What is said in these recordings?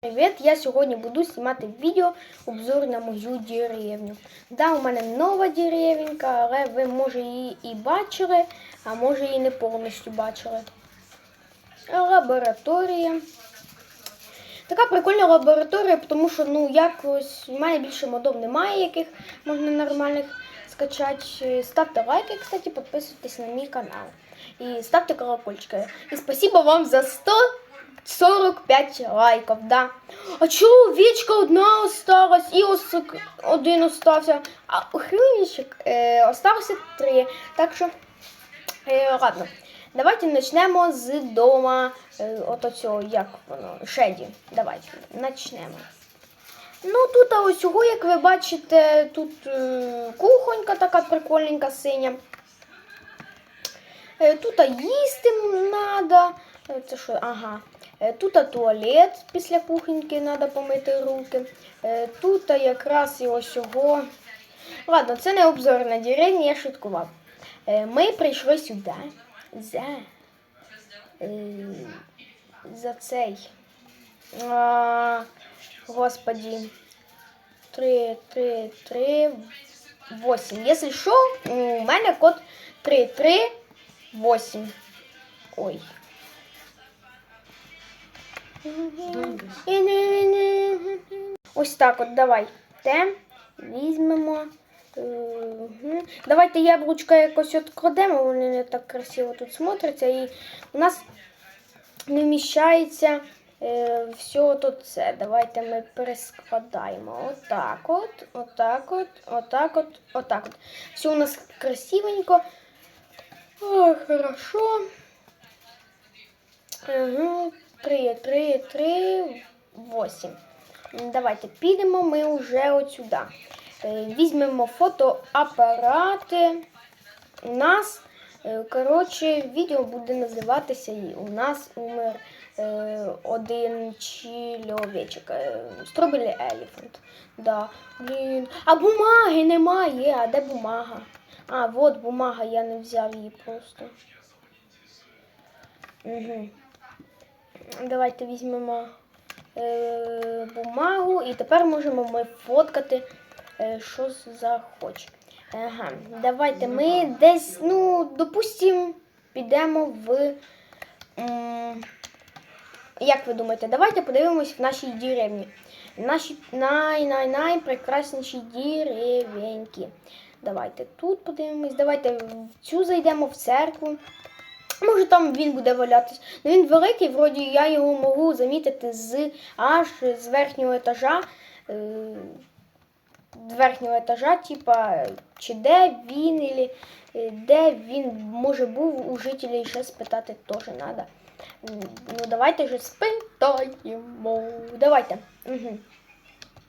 Привіт! Я сьогодні буду знімати відео обзор на мою деревню. Да, у мене нова деревенька, але ви може її і бачили, а може її не повністю бачили. Лабораторія. Така прикольна лабораторія, тому що ну якось в мене більше модов немає, яких можна нормальних скачати. Ставте лайки, кстати, підписуйтесь на мій канал. І ставте колокольчики. І спасибо вам за 100 45 лайків, да. А чого овечка одна осталась, і осик один остався, а хрюнічок е, остався три. Так що, е, ладно, давайте почнемо з дома, е, от цього, як воно, Шеді. Давайте, почнемо. Ну, тут а ось цього, як ви бачите, тут е, кухонька така прикольненька синя. Е, Тут їсти треба. Це що? Ага. Е, Тут туалет після кухоньки треба помити руки. Е, Тут якраз і ось цього. Ладно, це не обзор на деревню, я шуткував. Е, Ми прийшли сюди за, за цей. А, господи. 3, 3, 3, 8. Якщо що, у мене код 3, 3, 8. Ой. Ось так от давайте візьмемо. Давайте яблучка якось откладемо, вони не так красиво тут смотряться. І у нас не вміщається е, все тут це. Давайте ми перескладаємо. Отак от, отак от, отак от, отак от. Все у нас красивенько. О, хорошо. Угу. Три, три, три, восім. Давайте підемо ми вже от сюди. Е, Візьмемо фотоапарати. У нас, е, коротше, відео буде називатися і у нас умер е, один чоловічок. Стробелі Елефант. Да. Блін. А бумаги немає. А де бумага? А, от бумага, я не взяв її просто. Угу. Давайте візьмемо е, бумагу і тепер можемо ми фоткати, е, що захоче. Ага, давайте ми десь, ну, допустимо, підемо в. м, Як ви думаєте, давайте подивимось в нашій деревні. Наші най-най-найпрекрасніші деревеньки. Давайте тут подивимось, давайте в цю зайдемо в церкву. Може там він буде валятись. Ну він великий, вроді я його можу замітити з аж з верхнього етажа. Е, верхнього етажа, типа, чи де він, ілі, е, де він може був у жителів, ще спитати теж треба. Ну давайте же спитаємо. Давайте. Угу.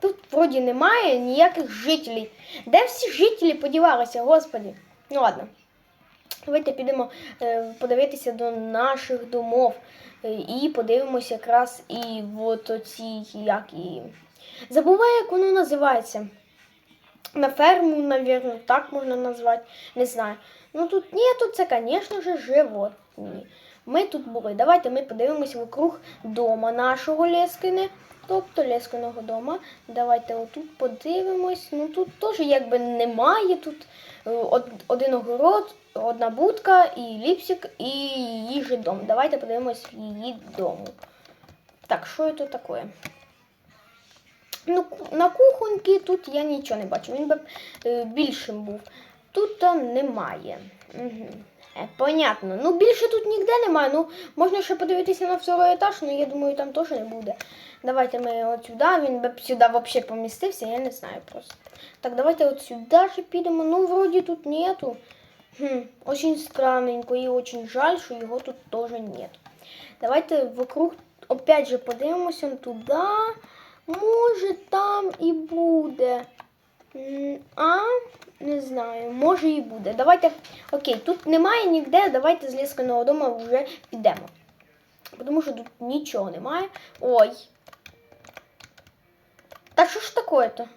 Тут вроді немає ніяких жителів. Де всі жителі подівалися, господи? Ну ладно. Давайте підемо е, подивитися до наших домов е, і подивимося якраз і от оці, як і. Забуваю, як воно називається. На ферму, навірно, так можна назвати. Не знаю. Ну тут ні, тут це, звісно ж, животні. Ми тут були. Давайте ми подивимося вокруг дома нашого Лескини. Тобто Лескиного дома. Давайте отут подивимось. Ну тут теж якби немає. Тут один огород, одна будка і ліпсик, і її дом. Давайте подивимось її дому. Так, що це таке? Ну, на кухоньки тут я нічого не бачу. Він би е, більшим був. Тут там немає. Угу. Е, понятно. Ну, більше тут ніде немає. Ну, можна ще подивитися на второй етаж, але я думаю, там теж не буде. Давайте ми от сюди, він би сюди взагалі помістився, я не знаю просто. Так, давайте от сюди ще підемо. Ну, вроді тут нету. Хм, очень странненько і очень жаль, що його тут теж нет. Давайте вокруг опять же подивимося туди. Може там і буде. А, не знаю, може і буде. Давайте. Окей, тут немає ніде, давайте з лісканого дому вже підемо. Тому що тут нічого немає. Ой. Та що ж таке-то?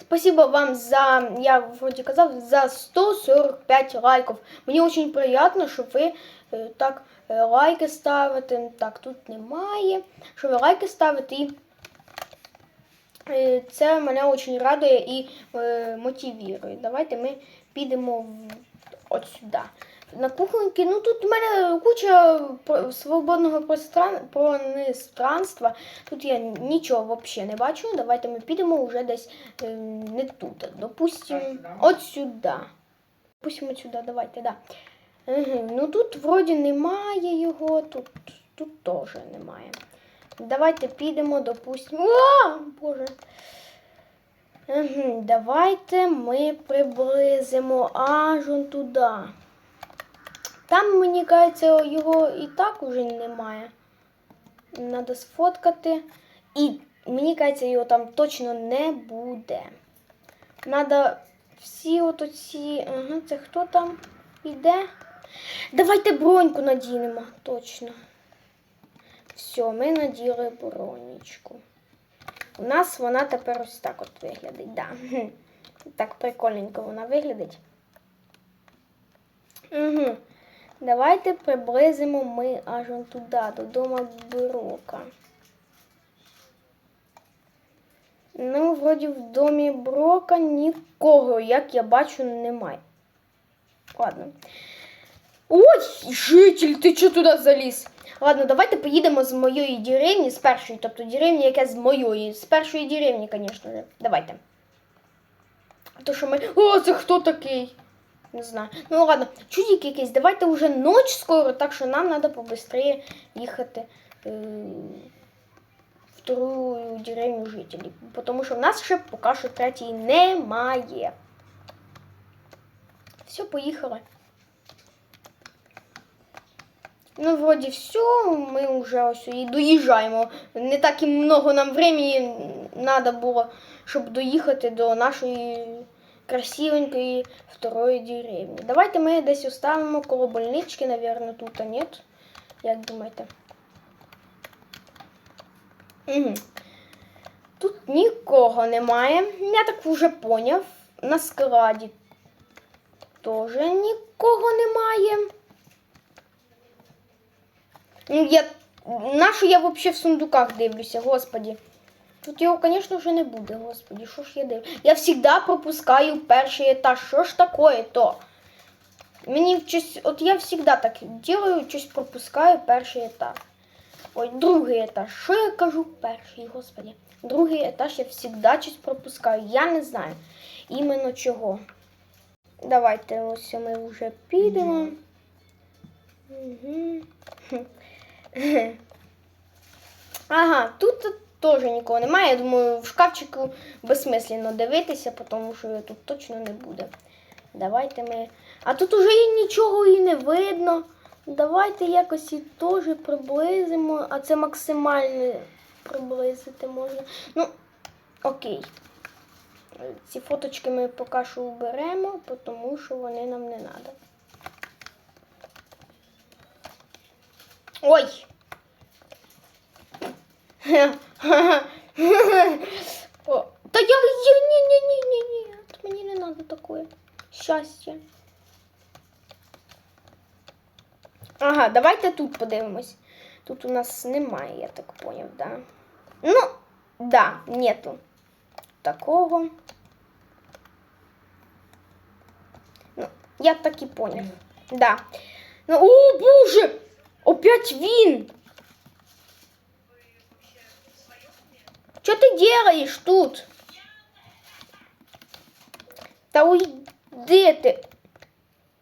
Спасибо вам за, я вроде казав, за 145 лайків. Мені дуже приємно, що ви е, так е, лайки ставите. Так, тут немає. Що ви лайки ставите і це мене дуже радує і е, мотивує. Давайте ми підемо от сюди. На кухоньки, ну тут у мене куча свободного пространства. Тут я нічого взагалі не бачу. Давайте ми підемо вже десь е, не тут. Допустимо, от сюди. Допустимо, от сюди, давайте, да. Угу. Ну тут вроді немає його, тут, тут теж немає. Давайте підемо, допустимо. О, Боже. Давайте ми приблизимо аж он туди. Там, мені кажеться, його і так уже немає. Надо сфоткати. І мені кажеться, його там точно не буде. Надо всі от оці. Ага, це хто там іде? Давайте броньку надінемо, точно. Все, ми наділи бронечку. У нас вона тепер ось так от виглядить. Да. Так прикольненько вона виглядить. Угу. Давайте приблизимо ми аж он туди, до дома Брока. Ну, вроді в домі Брока нікого, як я бачу, немає. Ладно. Ой, житель, ти чого туди заліз? Ладно, давайте поїдемо з моєї деревні, з першої, тобто деревні, яка з моєї, з першої деревні, звісно. Давайте. То що ми. О, це хто такий? Не знаю. Ну ладно, чудик якийсь, давайте вже ніч скоро, так що нам треба побыстрее їхати е, в вторую деревню жителів. Тому що в нас ще поки що третьої немає. Все, поїхали. Ну, вроді все, ми вже ось і доїжджаємо. Не так і много нам времени треба було, щоб доїхати до нашої красивенької второї деревні. Давайте ми десь оставимо коло больнички, наверное, тут, а нет? Як думаєте? Угу. Тут нікого немає. Я так вже поняв. На складі теж нікого немає. Ну, Я... Нашу я взагалі в сундуках дивлюся, господі. Тут його, звісно, вже не буде, господі. Що ж я дивлюся? Я завжди пропускаю перший етаж. Що ж таке то? Мені щось, от я завжди так делаю, щось пропускаю перший етаж. Ой, другий етаж. Що я кажу перший, господі? Другий етаж я завжди щось пропускаю. Я не знаю іменно чого. Давайте ось ми вже підемо. Угу. Ага, тут теж нікого немає. Я думаю, в шкафчику безсмислено дивитися, тому що тут точно не буде. Давайте ми. А тут уже і нічого і не видно. Давайте якось і теж приблизимо, а це максимально приблизити можна. Ну, окей. Ці фоточки ми поки що уберемо, тому що вони нам не треба. Ой! Та я я ні, ні, ні, ні, ні. Мені не треба такое. Щастя. Ага, давайте тут подивимось. Тут у нас немає, я так поняв, да? Ну, да, нету такого. Ну, я так і поняв. Да. Ну, о, боже! Опять він! Что ты делаешь тут? Та уйди ти.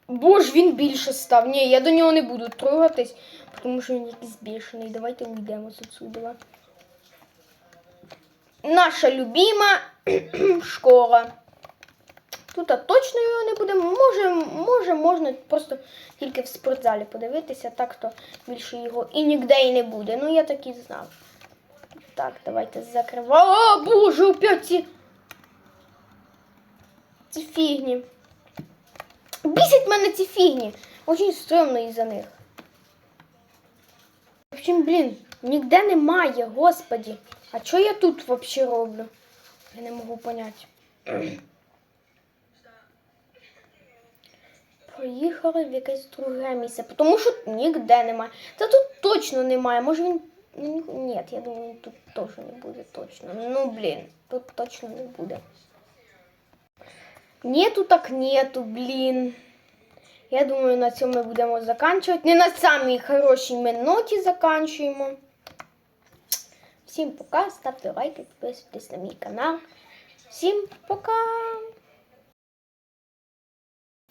Боже, він більше став. Ні, я до нього не буду трогатись, тому що він якийсь бешений. Давайте уйдемо отсюда. Наша любима школа. Тут точно його не буде. Може, може, можна просто тільки в спортзалі подивитися, так то більше його і ніде і не буде. Ну я так і знав. Так, давайте закриваємо. О, боже, опять ці. Ці фігні. Бісить мене ці фігні. Очень стрьомно із-за них. В общем, блін, ніде немає, господі. А що я тут взагалі роблю? Я не можу поняти. Поїхали в якесь друге місце, тому що ніде немає. Та тут точно немає. Може він. Ні, я думаю, тут теж не буде точно. Ну блін, тут точно не буде. Нету так нету, блін. Я думаю, на цьому ми будемо заканчувати. Не на самій хорошій ми ноті заканчуємо. Всім пока, ставте лайки, підписуйтесь на мій канал. Всім пока!